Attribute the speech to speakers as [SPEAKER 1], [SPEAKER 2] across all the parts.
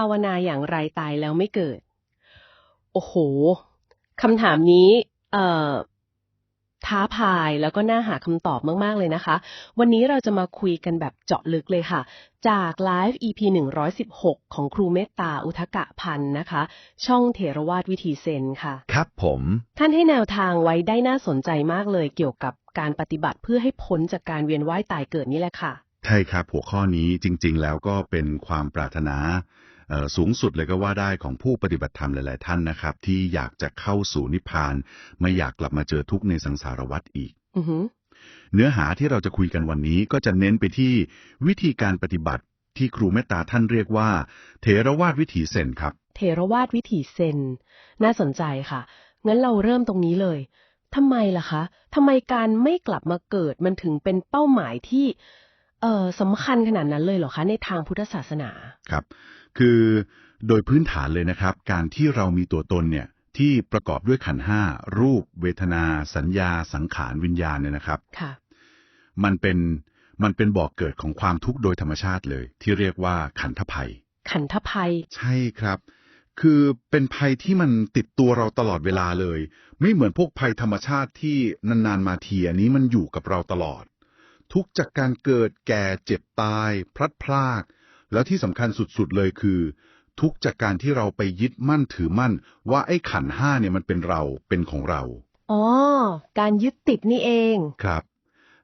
[SPEAKER 1] าวนาอย่างไรตายแล้วไม่เกิด โอ้โหคำถามนี้เอ่อท้าพายแล้วก็น่าหาคำตอบมาก ๆ เลยนะคะ วันนี้เราจะมาคุยกันแบบเจาะลึกเลยค่ะ จากไลฟ์ EP 116 ของครูเมตตาอุทกะพันธ์นะคะ ช่องเถรวาทวิธีเซนค่ะ
[SPEAKER 2] ครับผม
[SPEAKER 1] ท่านให้แนวทางไว้ได้น่าสนใจมากเลยเกี่ยวกับการปฏิบัติเพื่อให้พ้นจากการเวียนว่ายตายเกิดนี่แหละค่ะ
[SPEAKER 2] ใช่ครับ หัวข้อนี้จริง ๆ แล้วก็เป็นความปรารถนาเอ่อ สูงสุดเลยก็ว่าได้ของผู้ปฏิบัติธรรมหลาย ๆ ท่านนะครับ ที่อยากจะเข้าสู่นิพพาน ไม่อยากกลับมาเจอทุกข์ในสังสารวัฏอีก
[SPEAKER 1] อือหือ
[SPEAKER 2] เนื้อหาที่เราจะคุยกันวันนี้ก็จะเน้นไปที่วิธีการปฏิบัติที่ครูเมตตาท่านเรียกว่าเถรวาทวิถีเซนครับ
[SPEAKER 1] เถรวาทวิถีเซน น่าสนใจค่ะ งั้นเราเริ่มตรงนี้เลยทำไมล่ะคะทำไมการไม่กลับมาเกิดมันถึงเป็นเป้าหมายที่เอ่อสำคัญขนาดนั้นเลยเหรอคะ ในทางพุทธศาสนา
[SPEAKER 2] ครับ คือโดยพื้นฐานเลยนะครับ การที่เรามีตัวตนเนี่ยที่ประกอบด้วยขันธ์ห้ารูป เวทนา สัญญา สังขารวิญญาณเนี่ยนะครับ
[SPEAKER 1] ค่ะ
[SPEAKER 2] มันเป็นมันเป็นบ่อกเกิดของความทุกข์โดยธรรมชาติเลย ที่เรียกว่าขันธภัย
[SPEAKER 1] ขันธภัย
[SPEAKER 2] ใช่ครับ คือเป็นภัยที่มันติดตัวเราตลอดเวลาเลย ไม่เหมือนพวกภัยธรรมชาติที่นานๆมาทีอันนี้มันอยู่กับเราตลอด ทุกข์จากการเกิดแก่เจ็บตาย พลัดพราก แล้วที่สำคัญสุดๆเลยคือ ทุกข์จากการที่เราไปยึดมั่นถือมั่น ว่าไอ้ขันธ์ห้าเนี่ยมันเป็นเราเป็นของเรา
[SPEAKER 1] อ๋อ การยึดติดนี่เอง
[SPEAKER 2] ครับ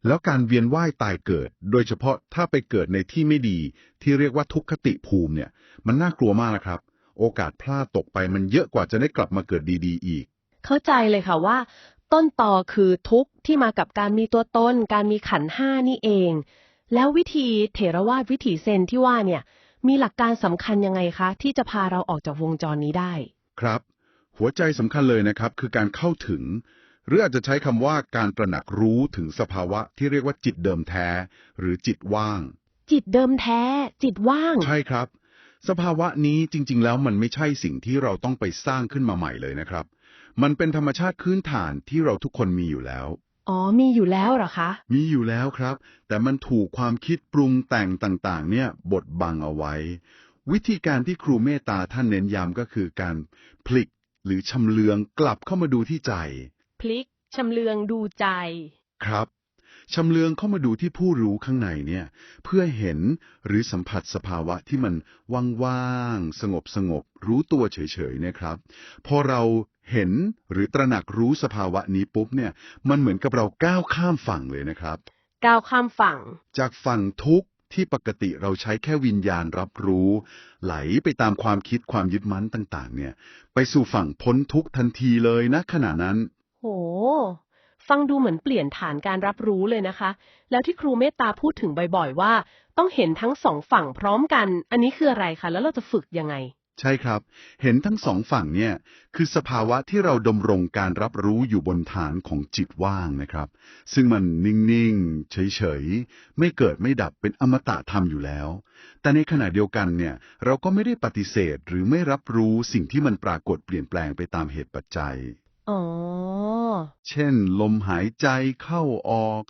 [SPEAKER 2] แล้วการเวียนว่ายตายเกิด โดยเฉพาะถ้าไปเกิดในที่ไม่ดี ที่เรียกว่าทุกขติภูมิเนี่ย มันน่ากลัวมากนะครับ โอกาสพลาดตกไปมันเยอะกว่าจะได้กลับมาเกิดดีๆ อีก
[SPEAKER 1] เข้าใจเลยค่ะว่า ต้นตอคือทุกข์ที่มากับการมีตัวตนการมีขันธ์ห้านี่เอง แล้ววิธีเถรวาทวิถีเซนที่ว่าเนี่ยมีหลักการสำคัญยังไงคะ ที่จะพาเราออกจากวงจรนี้ได้
[SPEAKER 2] ครับ หัวใจสำคัญเลยนะครับ คือการเข้าถึง หรืออาจจะใช้คำว่าการตระหนักรู้ถึงสภาวะที่เรียกว่าจิตเดิมแท้ หรือจิตว่าง
[SPEAKER 1] จิตเดิมแท้ จิตว่าง
[SPEAKER 2] ใช่ครับ สภาวะนี้จริง ๆ แล้วมันไม่ใช่สิ่งที่เราต้องไปสร้างขึ้นมาใหม่เลยนะครับ มันเป็นธรรมชาติพื้นฐานที่เราทุกคนมีอยู่แล้ว
[SPEAKER 1] อ๋อมีอยู่แล้วเหรอคะ
[SPEAKER 2] มีอยู่แล้วครับ แต่มันถูกความคิดปรุงแต่งต่างๆ เนี่ยบดบังเอาไว้ วิธีการที่ครูเมตตาท่านเน้นย้ำก็คือการพลิกหรือชำเลืองกลับเข้ามาดูที่ใจ
[SPEAKER 1] พลิกชำเลืองดูใจ
[SPEAKER 2] ครับชำเลืองเข้ามาดูที่ผู้รู้ข้างในเนี่ย เพื่อเห็นหรือสัมผัสสภาวะที่มันว่างๆสงบสงบๆรู้ตัวเฉยๆนะครับ พอเรา เห็นหรือตระหนักรู้สภาวะนี้ปุ๊บเนี่ย มันเหมือนกับเราก้าวข้ามฝั่งเลยนะครับ
[SPEAKER 1] ก้าวข้ามฝั่ง
[SPEAKER 2] จากฝั่งทุกข์ที่ปกติเราใช้แค่วิญญาณรับรู้ ไหลไปตามความคิดความยึดมั่นต่าง ๆ เนี่ย ไปสู่ฝั่งพ้นทุกข์ทันทีเลยนะขณะนั้น
[SPEAKER 1] โห ฟังดูเหมือนเปลี่ยนฐานการรับรู้เลยนะคะ แล้วที่ครูเมตตาพูดถึงบ่อย ๆ ว่า ต้องเห็นทั้งสองฝั่งพร้อมกัน อันนี้คืออะไรคะแล้วเราจะฝึกยังไง
[SPEAKER 2] ใช่ครับ เห็นทั้งสองฝั่งเนี่ย คือสภาวะที่เราดำรงการรับรู้อยู่บนฐานของจิตว่างนะครับ ซึ่งมันนิ่ง ๆ เฉย ๆ ไม่เกิดไม่ดับเป็นอมตะธรรมอยู่แล้ว แต่ในขณะเดียวกันเนี่ย เราก็ไม่ได้ปฏิเสธหรือไม่รับรู้สิ่งที่มันปรากฏเปลี่ยนแปลงไปตามเหตุปัจจัย
[SPEAKER 1] อ๋อ
[SPEAKER 2] เช่น ลมหายใจเข้าออก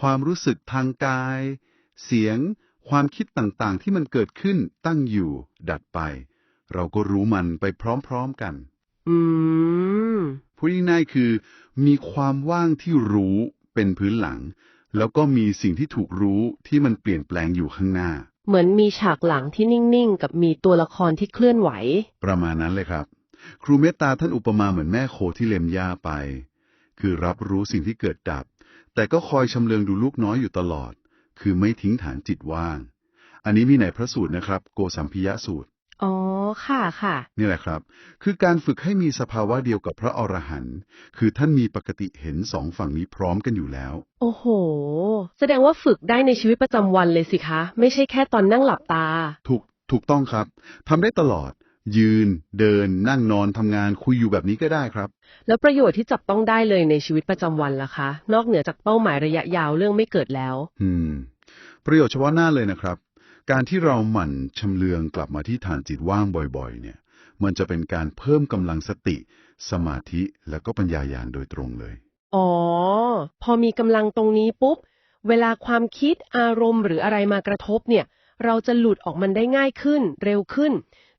[SPEAKER 2] ความรู้สึกทางกาย เสียง ความคิดต่าง ๆ ที่มันเกิดขึ้นตั้งอยู่ดัดไป เราก็รู้มันไปพร้อมๆกัน
[SPEAKER 1] อืม
[SPEAKER 2] พูดง่ายๆคือ มีความว่างที่รู้เป็นพื้นหลัง แล้วก็มีสิ่งที่ถูกรู้ที่มันเปลี่ยนแปลงอยู่ข้างหน้า
[SPEAKER 1] เหมือนมีฉากหลังที่นิ่งๆ กับมีตัวละครที่เคลื่อนไหว
[SPEAKER 2] ประมาณนั้นเลยครับ ครูเมตตาท่านอุปมาเหมือนแม่โคที่เล็มหญ้าไป คือรับรู้สิ่งที่เกิดดับ แต่ก็คอยชำเลืองดูลูกน้อยอยู่ตลอด คือไม่ทิ้งฐานจิตว่าง อันนี้มีในพระสูตรนะครับ โกสัมพิยะสูตร
[SPEAKER 1] อ๋อ ค่ะค่ะ
[SPEAKER 2] นี่แหละครับ คือการฝึกให้มีสภาวะเดียวกับพระอรหันต์คือท่านมีปกติเห็นสองฝั่งนี้พร้อมกันอยู่แล้ว
[SPEAKER 1] โอ้โห แสดงว่าฝึกได้ในชีวิตประจำวันเลยสิคะ ไม่ใช่แค่ตอนนั่งหลับตา
[SPEAKER 2] ถูกถูกต้องครับทำได้ตลอด ยืน เดิน นั่งนอนทำงานคุยอยู่แบบนี้ก็ได้ครับ
[SPEAKER 1] แล้วประโยชน์ที่จับต้องได้เลยในชีวิตประจำวันล่ะคะ นอกเหนือจากเป้าหมายระยะยาวเรื่องไม่เกิดแล้ว
[SPEAKER 2] อืม ประโยชน์เฉพาะหน้าเลยนะครับ การที่เราหมั่นชำเลืองกลับมาที่ฐานจิตว่างบ่อยๆ เนี่ย มันจะเป็นการเพิ่มกำลังสติ สมาธิและก็ปัญญาญาณโดยตรงเลย
[SPEAKER 1] อ๋อ พอมีกำลังตรงนี้ปุ๊บ เวลาความคิดอารมณ์หรืออะไรมากระทบเนี่ย เราจะหลุดออกมันได้ง่ายขึ้น เร็วขึ้น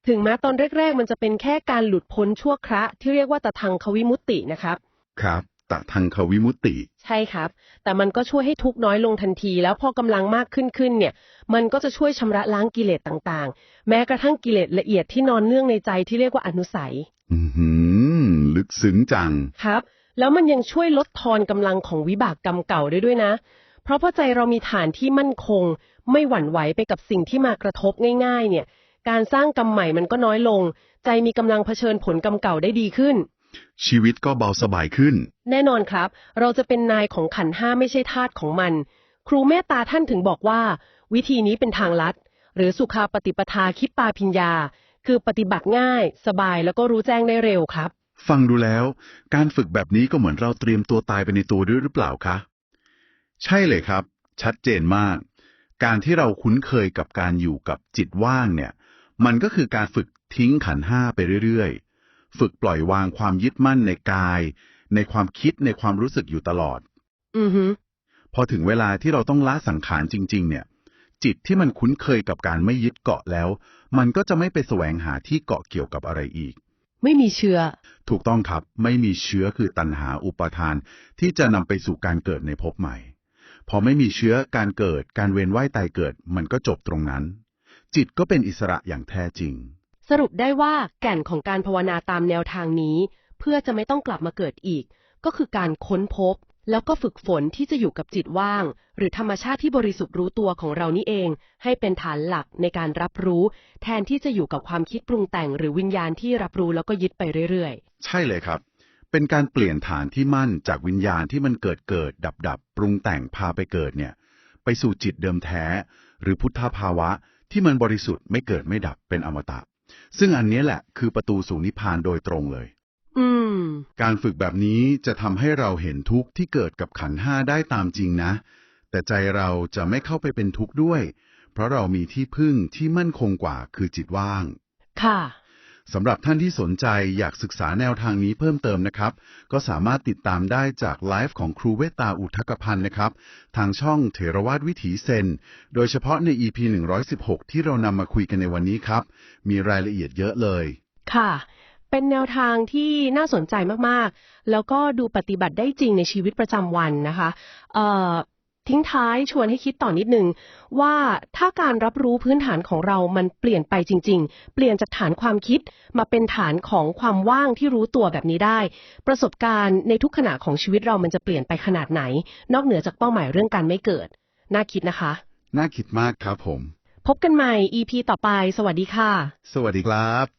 [SPEAKER 1] ถึงแม้ตอนแรก ๆ มันจะเป็นแค่การหลุดพ้นชั่วคระที่เรียกว่าตะทังควิมุตตินะครับ
[SPEAKER 2] ครับ ตะทังควิมุตติ
[SPEAKER 1] ใช่ครับ แต่มันก็ช่วยให้ทุกข์น้อยลงทันที แล้วพอกำลังมากขึ้นขึ้นเนี่ย มันก็จะช่วยชำระล้างกิเลสต่างๆ แม้กระทั่งกิเลสละเอียดที่นอนเนื่องในใจที่เรียกว่าอนุสัย
[SPEAKER 2] อือหือลึกซึ้งจัง
[SPEAKER 1] ครับ แล้วมันยังช่วยลดทอนกำลังของวิบากกรรมเก่าได้ด้วยนะ เพราะพอใจเรามีฐานที่มั่นคง ไม่หวั่นไหวไปกับสิ่งที่มากระทบง่าย ๆ เนี่ย การสร้างกรรมใหม่มันก็น้อยลง ใจมีกำลังเผชิญผลกรรมเก่าได้ดีขึ้น
[SPEAKER 2] ชีวิตก็เบาสบายขึ้น
[SPEAKER 1] แน่นอนครับ เราจะเป็นนายของขันธ์ห้าไม่ใช่ทาสของมัน ครูเมตตาท่านถึงบอกว่า วิธีนี้เป็นทางลัด หรือสุขาปฏิปทาคิปปาพิญญา คือปฏิบัติง่าย สบายแล้วก็รู้แจ้งได้เร็วครับ
[SPEAKER 2] ฟังดูแล้ว การฝึกแบบนี้ก็เหมือนเราเตรียมตัวตายไปในตัวด้วยหรือเปล่าคะใช่เลยครับ ชัดเจนมาก การที่เราคุ้นเคยกับการอยู่กับจิตว่างเนี่ย มันก็คือการฝึกทิ้งขันธ์ห้าไปเรื่อยๆ ฝึกปล่อยวางความยึดมั่นในกาย ในความคิดในความรู้สึกอยู่ตลอด
[SPEAKER 1] อือฮึ
[SPEAKER 2] พอถึงเวลาที่เราต้องละสังขารจริง ๆ เนี่ย จิตที่มันคุ้นเคยกับการไม่ยึดเกาะแล้ว มันก็จะไม่ไปแสวงหาที่เกาะเกี่ยวกับอะไรอีก
[SPEAKER 1] ไม่มีเชื้อ
[SPEAKER 2] ถูกต้องครับ ไม่มีเชื้อคือตัณหาอุปาทาน ที่จะนำไปสู่การเกิดในภพใหม่ พอไม่มีเชื้อการเกิด การเวียนว่ายตายเกิด มันก็จบตรงนั้น จิตก็เป็นอิสระอย่างแท้จริง
[SPEAKER 1] สรุปได้ว่าแก่นของการภาวนาตามแนวทางนี้ เพื่อจะไม่ต้องกลับมาเกิดอีก ก็คือการค้นพบ แล้วก็ฝึกฝนที่จะอยู่กับจิตว่าง หรือธรรมชาติที่บริสุทธิ์รู้ตัวของเรานี่เอง ให้เป็นฐานหลักในการรับรู้ แทนที่จะอยู่กับความคิดปรุงแต่ง หรือวิญญาณที่รับรู้แล้วก็ยึดไปเรื่อยๆ
[SPEAKER 2] ใช่เลยครับ เป็นการเปลี่ยนฐานที่มั่นจากวิญญาณที่มันเกิดเกิด ดับดับปรุงแต่งพาไปเกิดเนี่ย ไปสู่จิตเดิมแท้ หรือพุทธภาวะที่มันบริสุทธิ์ไม่เกิดไม่ดับเป็นอมตะ ซึ่งอันเนี้ยแหละคือประตูสู่นิพพานโดยตรงเลย
[SPEAKER 1] ๆอืม
[SPEAKER 2] การฝึกแบบนี้จะทำให้เราเห็นทุกข์ที่เกิดกับขันธ์ห้าได้ตามจริงนะ แต่ใจเราจะไม่เข้าไปเป็นทุกข์ด้วย เพราะเรามีที่พึ่งที่มั่นคงกว่าคือจิตว่าง
[SPEAKER 1] ค่ะ
[SPEAKER 2] สำหรับท่านที่สนใจอยากศึกษาแนวทางนี้เพิ่มเติมนะครับ ก็สามารถติดตามได้จากไลฟ์ของครูเวตาอุทกพันธ์นะครับ ทางช่องเถรวาทวิถีเซน โดยเฉพาะใน EP 116 ที่เรานำมาคุยกันในวันนี้ครับ มีรายละเอียดเยอะเลย
[SPEAKER 1] ค่ะ เป็นแนวทางที่น่าสนใจมาก ๆ แล้วก็ดูปฏิบัติได้จริงในชีวิตประจำวันนะคะ เอ่อ ทิ้งท้ายชวนให้คิดต่อนนิดนึง ว่าถ้าการรับรู้พื้นฐานของเรามันเปลี่ยนไปจริง ๆ เปลี่ยนจากฐานความคิดมาเป็นฐานของความว่างที่รู้ตัวแบบนี้ได้ ประสบการณ์ในทุกขณะของชีวิตเรามันจะเปลี่ยนไปขนาดไหน นอกเหนือจากเป้าหมายเรื่องการไม่เกิด น่าคิดนะคะ
[SPEAKER 2] น่าคิดมากครับผม
[SPEAKER 1] พบกันใหม่ EP ต่อไป สวัสดีค่ะ
[SPEAKER 2] สวัสดีครับ